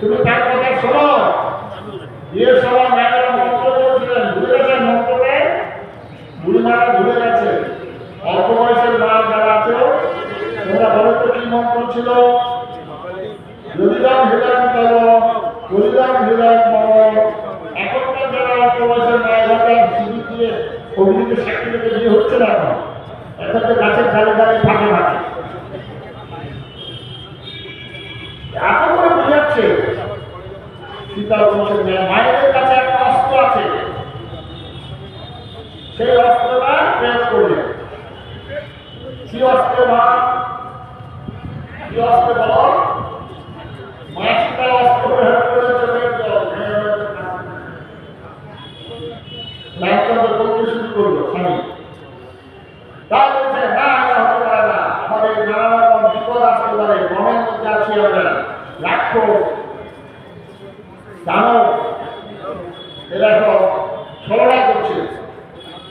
তুমি তার কথা শোনো। বিয়ের সময় ম্যাডাম মন্ত্র করেছিলেন ভুলে গেছেন মন্ত্রকে? বুড়ি মারা ভুলে গেছে। অল্প বয়সের মা যারা আছে, তোমরা বলো তো কি মন্ত্র ছিল? যদিরাম হৃদয় তব কলিরাম হৃদয় মম। এখনকার যারা অল্প বয়সের মা যারা সিঁড়ি দিয়ে অগ্নিকে সাক্ষী রেখে বিয়ে হচ্ছে না এখন। এখন তো গাছের ধারে ধারে ফাঁকে ফাঁকে এত করে বুঝাচ্ছে। সীতা বলছেন যে মায়েদের কাছে একটা অস্ত্র আছে। সেই অস্ত্রটা প্রয়োগ করবে কি অস্ত্র মা? কি অস্ত্র বলো? মা অস্ত্র প্রয়োগ করে চলে গেল রামচন্দ্র শুরু করল স্বামী। তাই বলছে, না এটা হতে পারে না। আমাদের নানা রকম বিপদ আসতে পারে মনের মধ্যে আছি আমরা। রাক্ষস দানব এরা সব ছলনা করছে।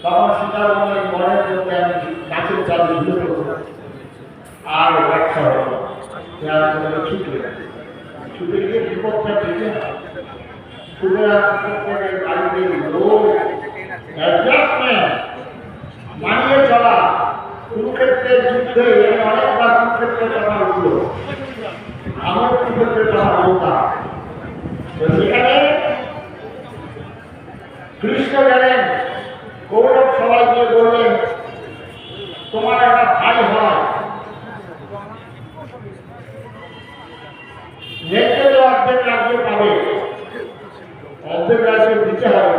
তখন সীতার মনের মধ্যে আমি গাছের চালে পড়ব আর রক্ষা হলো ছুটে। ছুটে গিয়ে বিপদটা না ছুটে আসতে বাড়িতে লোক অ্যাডজাস্টমেন্ট মানিয়ে চলা। কুরুক্ষেত্রের যুদ্ধে অনেকবার আমার কুরুক্ষেত্রের কথা তো সেখানে গেলেন। কৌরব সবাই গিয়ে বললেন, তোমার একটা ভাই হয়। নেত্রে তো অর্ধেক রাজ্য পাবে, অর্ধেক রাজ্য দিতে হবে।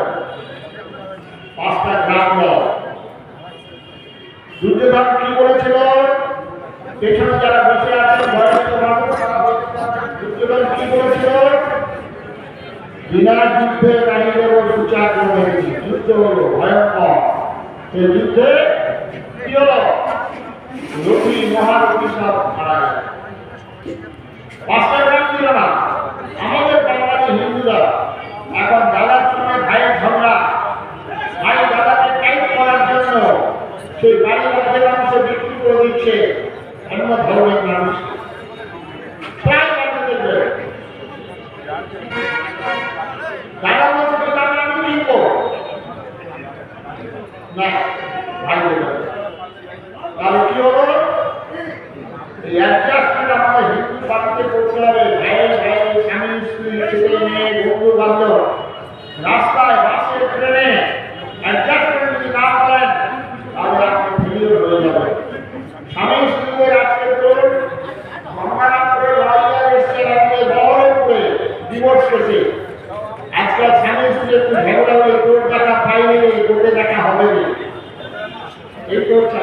পাঁচটা গ্রাম দুর্যোধন কি বলেছিল? পেছনে যারা বসে আছেন বয়স্ক মানুষ তারা বলতে পারবেন, দুর্যোধন কি বলেছিল বিনা যুদ্ধে নারীদের সুচার রেখেছি যুদ্ধ হলো ভয়ঙ্কর। সে যুদ্ধে রবি মহারবি সব মারা আমাদের বাঙালি হিন্দুরা, এখন দাদার সঙ্গে ভাইয়ের ঝগড়া। ভাই দাদাকে টাইট করার জন্য সেই বাড়ি অর্ধেক অংশ বিক্রি করে দিচ্ছে অন্য ধর্মের মানুষ প্রায় মানুষ দেখবে দাদা বলছে যে দাদা আমি কিনবো না ভাই বলবে তাহলে কি হলো এই অ্যাডজাস্টমেন্ট আমাদের হিন্দু বাড়িতে করতে হবে ভাইয়ের ভাই স্বামী স্ত্রী ছেলে মেয়ে বন্ধু বান্ধব রাস্তায় বাসে ট্রেনে অ্যাডজাস্টমেন্ট যদি না করেন তাহলে আপনি ফেলিওর হয়ে যাবে স্বামী স্ত্রীদের আজকে তো গঙ্গারামপুরে লয়ার এসছে রাত্রে বহরমপুরে ডিভোর্স কেসে আজকাল স্বামী স্ত্রী একটু ঝগড়া হলে তোর টাকা পাইনি রে তোকে দেখা হবে রে এই করছে আমাদের রাষ্ট্র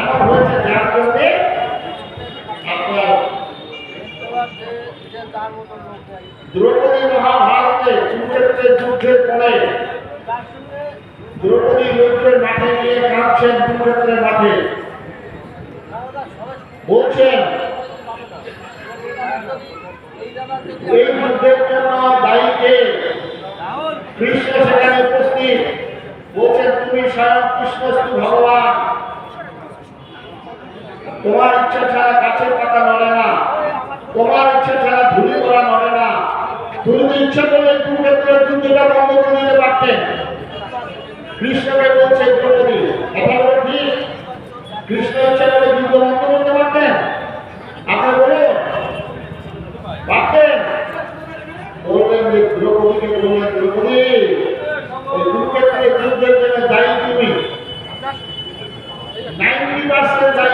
এমন হয়েছে, যার জন্যে আপনার দ্রৌপদী মহাভারতে কুরুক্ষেত্রের যুদ্ধের পরে দ্রৌপদী যুদ্ধের মাঠে গিয়ে কাঁদছেন কুরুক্ষেত্রের মাঠে। বলছেন, এই যুদ্ধের জন্য দায়ী কে কৃষ্ণ সেখানে উপস্থিত। বলছেন, তুমি স্বয়ং কৃষ্ণস্তু ভগবান। তোমার ইচ্ছা ছাড়া গাছের পাতা নড়ে না। তোমার ইচ্ছা ছাড়া ধুলি করা নড়ে না। তুমি ইচ্ছা করলে কুরুক্ষেত্রের যুদ্ধটা বন্ধ করে দিতে পারতেন কৃষ্ণ করে করতে দায়ী তুমি। দায়ী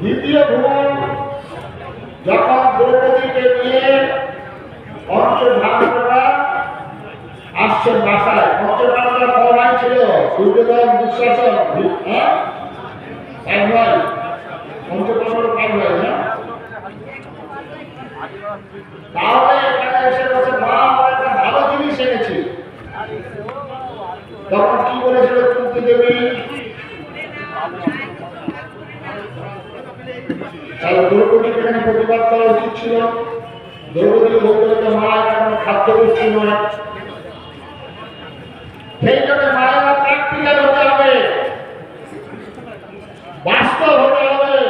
দ্বিতীয় ভুল যখন দ্রৌপদীকে নিয়ে পঞ্চভাণ্ডরা আসছেন বাসায় পঞ্চভাণ্ডরা কমাই ছিল? দুর্যোধন দুঃশাসন হ্যাঁ? পাঁচ ভাই। পঞ্চপাণ্ডব পাঁচ ভাই একটা ভালো জিনিস এনেছি। তখন কি বলেছিল কুন্তি দেবী তাহলে প্রতিবাদ করা উচিত ছিল। দ্রৌপদীকে বলতে হতো মা এটা খাদ্য বস্তু নয়। সেই জন্য বাস্তব হবে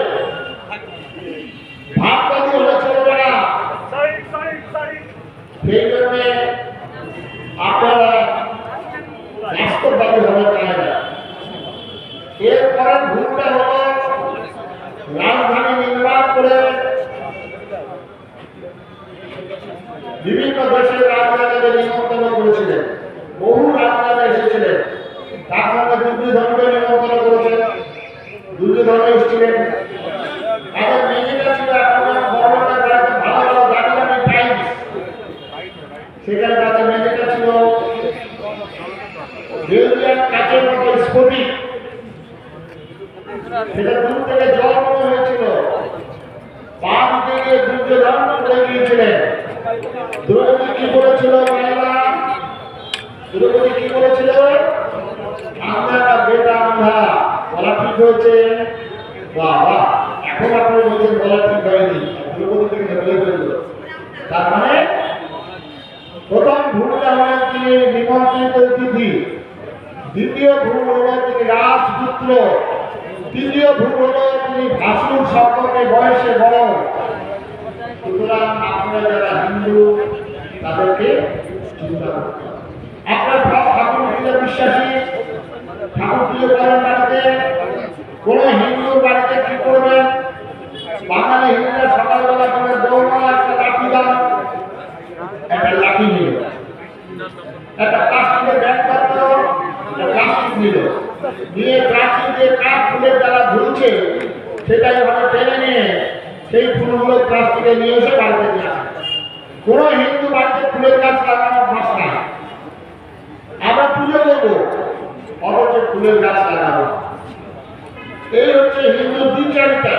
ভাববাদী হলে চলবে না সেই জন্য আপনারা বাস্তববাদী হবে চায় না এরপরে ভুলটা হলো রাজধানী নির্মাণ করে বিভিন্ন দেশের রাজধানীদের নিমন্ত্রণ করেছিলেন। বহু রাজধানী এসেছিলেন। তার সঙ্গে দুর্যোধনকে নিমন্ত্রণ করেছেন। দুর্যোধন এসেছিলেন। ছিল সেখানে তাদের মেয়েটা ছিল সেটা থেকে জল মনে হয়েছিল দ্রৌপদী কি বলেছিল দ্রৌপদী কি বলেছিল আমরা বেটা আমরা, বলা ঠিক হয়েছে? বাবা, এখন আপনি বলছেন বলা ঠিক হয়নি। দ্রৌপদী থেকে বলে ফেলল তার মানে প্রথম ভুলটা হলেন তিনি নিমন্ত্রিত অতিথি দ্বিতীয় ভুল হলো তিনি রাজপুত্র, তৃতীয় ভুল হলো তিনি ভাসুর সম্পর্কে বয়সে বড়। সুতরাং আপনারা যারা হিন্দু তাদেরকে চিন্তা করতে হবে। বৌমা একটা দিয়ে টেনে নিয়ে সেই ফুলগুলো প্লাস্টিকে নিয়ে এসে বাড়িতে নিয়ে কোনো হিন্দু বাড়িতে ফুলের গাছ লাগানোর ভাষ নাই আমরা পুজো করব অথচ ফুলের গাছ লাগাবো এই হচ্ছে হিন্দু দ্বিচারিতা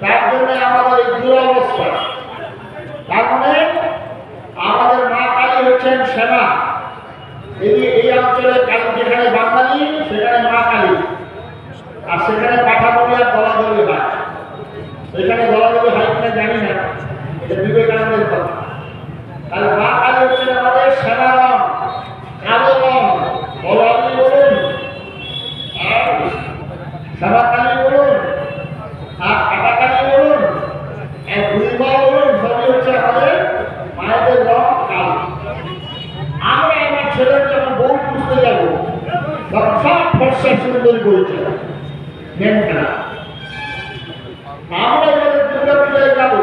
তার জন্য আমাদের এই দুরবস্থা তার মানে আমাদের মা কালী হচ্ছেন সেনা এই এই অঞ্চলে কালী যেখানে বাঙালি সেখানে মা কালী আর সেখানে পাঠাবলি আর দলাদলি হয় সেখানে দলাদলি হয় কিনা জানি না এটা বিবেকানন্দের কথা তাহলে মা কালী হচ্ছেন আমাদের সেনা রং কালো রং দলাদলি বলুন আর সাদা কালী বলুন আর কাটা কালী বলুন আর বুড়িমা বলুন সবই হচ্ছে আমাদের মায়েদের রং কালো আমরা আমার ছেলেকে আমার বউ খুঁজতে যাব তখন সব ফর্সা সুন্দরী বলছে মেনকা আমরা এবারে দুর্গা পূজায় যাব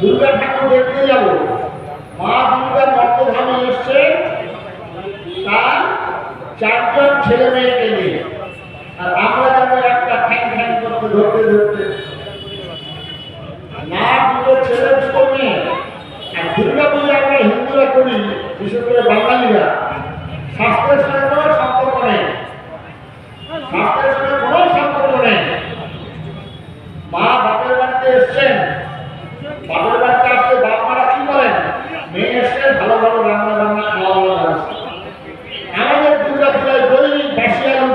দুর্গা ঠাকুর দেখতে যাব মা দুর্গা মর্তধামে এসছে তার চারজন ছেলে মেয়েকে নিয়ে। আর আমরা যাব একটা ফ্যান ফ্যান করতে ধরতে ধরতে মা দুটো ছেলে দুটো মেয়ে আর দুর্গা পুজো আমরা হিন্দুরা করি বিশেষ করে বাঙালিরা স্বাস্থ্যের সঙ্গে কোনো সম্পর্ক নেই স্বাস্থ্যের সঙ্গে কোনো সম্পর্ক নেই মা বাপের বাড়িতে এসছেন বাপের বাড়িতে আসতে বাপ মারা কি করেন মেয়ে এসছেন ভালো ভালো রান্না বান্না খাওয়া দাওয়া ব্যবস্থা আমাদের দুর্গা পূজায় দৈনিক বাসি আলু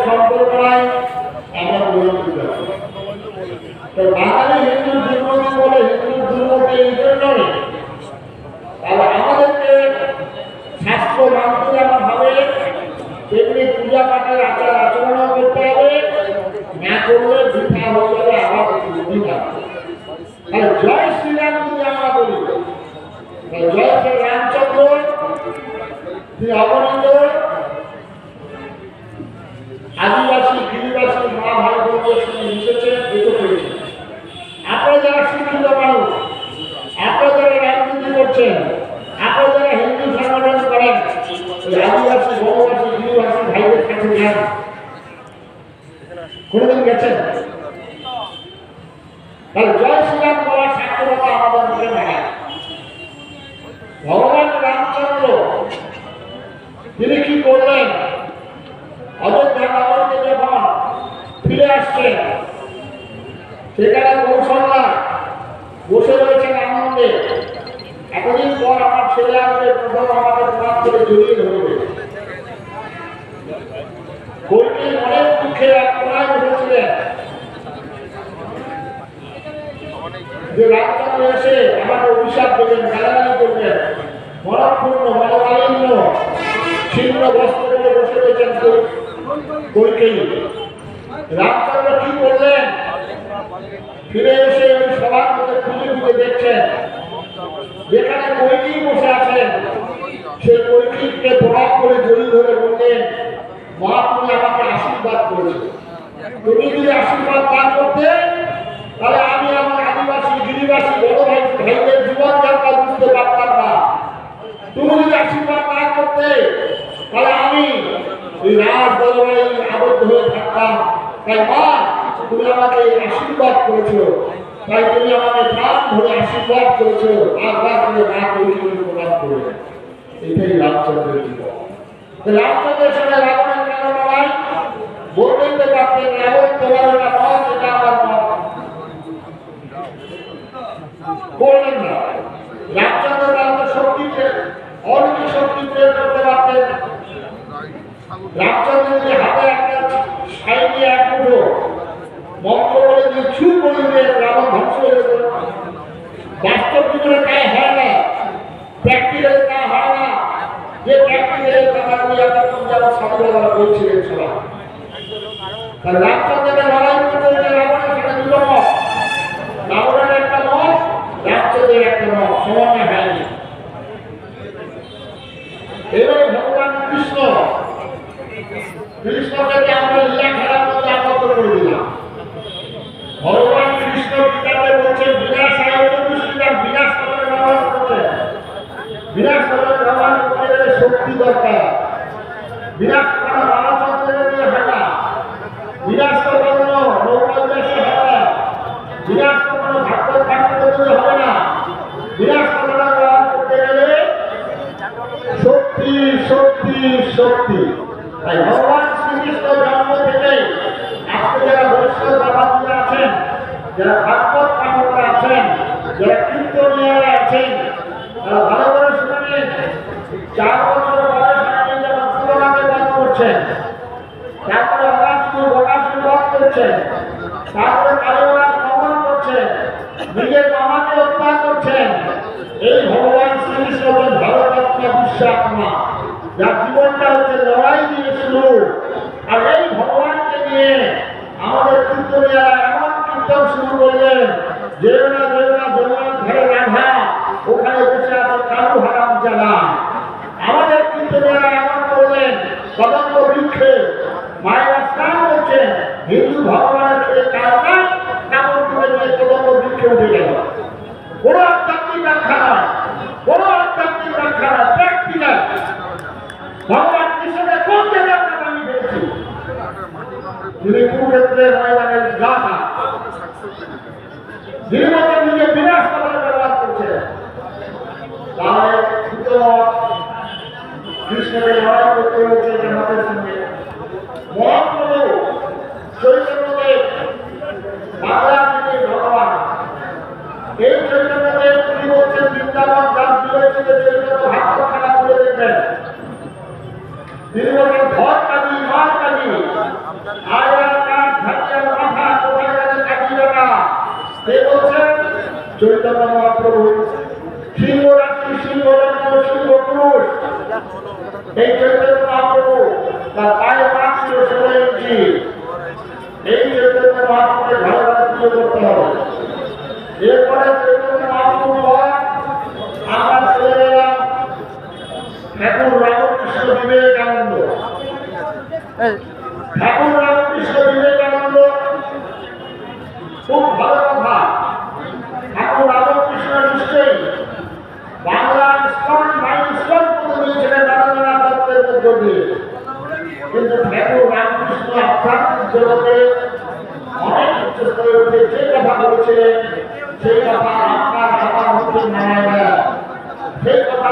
সম্পর্ক বাঙালি হিন্দু দুর্নীতি বলে হিন্দু দুর্নীতি এই জন্যই তাহলে আমাদেরকে শাস্ত্র মানতে যেমন হবে তেমনি পূজা পাঠের আচার আচরণও করতে হবে না করলে বৃথা হয়ে যাবে আবার বৃথা তাহলে জয় শ্রীরাম যদি আমরা বলি তাহলে জয় শ্রী রামচন্দ্র তিনি অবনীত আদিবাসী গিরিবাসী মা ভাই বোনদের সঙ্গে মিশেছেন দুটো করেছেন আপনারা যারা শিক্ষিত মানুষ আপনারা যারা রাজনীতি করছেন আপনারা যারা হিন্দু সংগঠন করেন ওই আদিবাসী বনবাসী গিরিবাসী ভাইদের কাছে যান কোনোদিন গেছেন তাহলে জয় শ্রীরাম বলার সাক্ষরতা আমাদের মুখে নাই ভগবান রামচন্দ্র তিনি কি করলেন অযোধ্যা নগরকে যখন আসছেন সেখানে কৌশল্যা বসে রয়েছেন আনন্দে। এতদিন পর আমার ছেলে আসবে, প্রথম আমাকে তোমার থেকে জড়িয়ে ধরবে অনেক দুঃখে এক কোনায় বসেছিলেন। যে রামচন্দ্র এসে আমাকে অভিশাপ দেবেন গালাগালি করবেন মনপূর্ণ, মনোমালিন্য, ছিন্ন বস্ত্র করে বসে রয়েছেন কইকেই রামচন্দ্র কি করলেন ফিরে এসে ওই সবার মধ্যে খুঁজে খুঁজে দেখছেন। যেখানে কৈকি বসে আছেন সেই কৈকিকে প্রভাব করে জড়িয়ে ধরে বললেন, মা, তুমি আমাকে আশীর্বাদ করেছ। তুমি যদি আশীর্বাদ না করতে, তাহলে আমি আমার আদিবাসী, গিরিবাসী, বড় ভাই, ভাইদের জীবন যাত্রা বুঝতে পারতাম না। তুমি যদি আশীর্বাদ না করতে, তাহলে আমি এই রাজ দরবারে আবদ্ধ হয়ে থাকতাম। মা, তুমি আমাকে আশীর্বাদ করেছ। তাই তুমি আমাকে প্রাণ ধরে আশীর্বাদ করেছ। আগ্রা করে মা করেছিল প্রদান করে এটাই রামচন্দ্রের জীবন। রামচন্দ্রের সঙ্গে রাবণের কেন লড়াই? বলতেন তো পারতেন রাবণ তোমার এটা মত, এটা আমার মত। বললেন না। রামচন্দ্র তাহলে শক্তি অলৌকিক শক্তি প্রয়োগ করতে পারতেন। রামচন্দ্র হাতে একটা সাইডে এক মুঠো মন্ত্র বলে যদি ছু করে দিয়ে রাবণ ধ্বংস হয়ে যেত বাস্তব জীবনে তাই হয় না প্র্যাকটিক্যালে তা হয় না। যে প্র্যাকটিক্যালে তারা একটা পঞ্জাব সকালবেলা বলছিলেন সবাই। একটা মত রামচন্দ্রের একটা মত সমানে হয়নি এবারে ভগবান কৃষ্ণ কৃষ্ণকে আমরা লীলা খেলার মধ্যে আবদ্ধ করে দিলাম। ভগবান কৃষ্ণ গীতাতে বলছেন, বিনাশ আয় দুষ্কৃতার বিনাশ করে ব্যবহার করতে বিনাশ করে ব্যবহার করতে গেলে শক্তি দরকার। বিনাশ করা বালচন্দ্রের দিয়ে হয় না বিনাশ করতে কোনো নৌকাবিনাশে হবে না। বিনাশ ভাগ্য থাকতে দিয়ে হবে না। শক্তি শক্তি শক্তি তাই ভগবান শ্রীকৃষ্ণ জন্ম থেকে আজকে যারা বৈষ্ণব বাবাজিরা আছেন যারা ভাগবত পাঠকরা আছেন, যারা কীর্তনীয়রা আছেন, তারা ভালো করে শুনেন চার বছর বয়স আপনি যখন তুলনাকে বধ করছেন, তারপরে অগাস্টু বকাসু বধ করছেন, তারপরে কালীবাদ দমন করছেন, নিজের মামাকে হত্যা করছেন, এই ভগবান শ্রীকৃষ্ণ হলেন ভারতরত্ন বিশ্বাত্মা যার জীবনটা হচ্ছে লড়াই দিয়ে শুরু। আর এই ভগবানকে নিয়ে আমাদের কীর্তনীরা এমন কীর্তন শুরু করলেন যেও না যেও না জগন্নাথ ঘরে রাধা, ওখানে বসে আছে কারু হারাম জানা। আমাদের কীর্তনীরা এমন করলেন, কদম্ব বৃক্ষে মায়েরা স্নান করছেন, হিন্দু ভগবানের খেয়ে কারণে কাপড় তুলে নিয়ে কদম্ব বৃক্ষে উঠে গেল। কোনো আধ্যাত্মিক ব্যাখ্যা দীর্ঘদিন ঘর কাজি ঘর কাজি আয়ার কাজ ধাকিয়ার মাথা কোথায় কাজে কাজি রাখা সে বলছেন চৈতন্য মহাপ্রভু। সিংহ রাত্রি সিংহ রাত্র সিংহ পুরুষ। এই চৈতন্য মহাপ্রভু তার পায়ে পাঁচ ছিল ষোলো ইঞ্চি। যেভাবে অনেক উচ্চস্তরে উঠে যে কথা বলেছিলেন সেই কথা আপনার আমার মুখে না। সেই কথা